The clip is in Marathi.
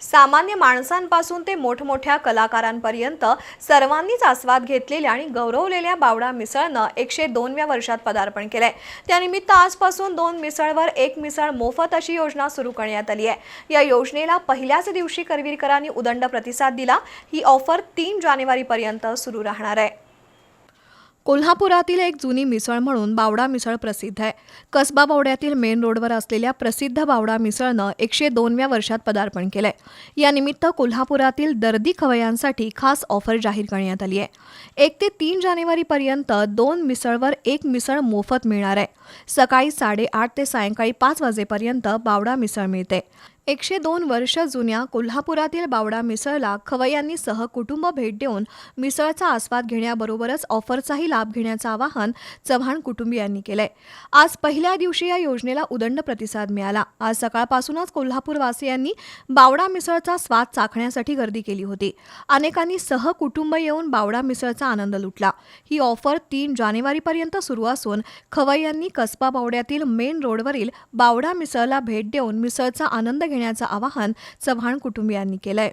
सामान्य माणसांपासून ते मोठमोठ्या कलाकारांपर्यंत सर्वांनीच आस्वाद घेतलेल्या आणि गौरवलेल्या बावडा मिसळनं एकशे दोनव्या वर्षात पदार्पण केलंय. त्यानिमित्त आजपासून दोन मिसळवर एक मिसळ मोफत अशी योजना सुरू करण्यात आली आहे. या योजनेला पहिल्याच दिवशी करवीरकरांनी उदंड प्रतिसाद दिला. ही ऑफर तीन जानेवारीपर्यंत सुरू राहणार आहे. कोल्हापुरातील एक जुनी मिसळ म्हणून बावडा मिसळ प्रसिद्ध आहे. कसबा बावड्यातील मेन रोडवर असलेल्या प्रसिद्ध बावडा मिसळनं एकशे दोनव्या वर्षात पदार्पण केलंय. यानिमित्त कोल्हापुरातील दर्दी खवयांसाठी खास ऑफर जाहीर करण्यात आली आहे. एक ते तीन जानेवारीपर्यंत दोन मिसळवर एक मिसळ मोफत मिळणार आहे. सकाळी साडेआठ ते सायंकाळी पाच वाजेपर्यंत बावडा मिसळ मिळते. एकशे दोन वर्ष जुन्या कोल्हापुरातील बावडा मिसळला खवय्यांनी सहकुटुंब भेट देऊन मिसळचा आस्वाद घेण्याबरोबरच ऑफरचाही लाभ घेण्याचं आवाहन चव्हाण कुटुंबियांनी केलंय. आज पहिल्या दिवशी या योजनेला उदंड प्रतिसाद मिळाला. आज सकाळपासूनच कोल्हापूरवासियांनी बावडा मिसळचा स्वाद चाखण्यासाठी गर्दी केली होती. अनेकांनी सहकुटुंब येऊन बावडा मिसळचा आनंद लुटला. ही ऑफर तीन जानेवारीपर्यंत सुरू असून खवय्यांनी कसबा बावड्यातील मेन रोडवरील बावडा मिसळला भेट देऊन मिसळचा आनंद घेण्याचं आवाहन चव्हाण कुटुंबियांनी केलंय.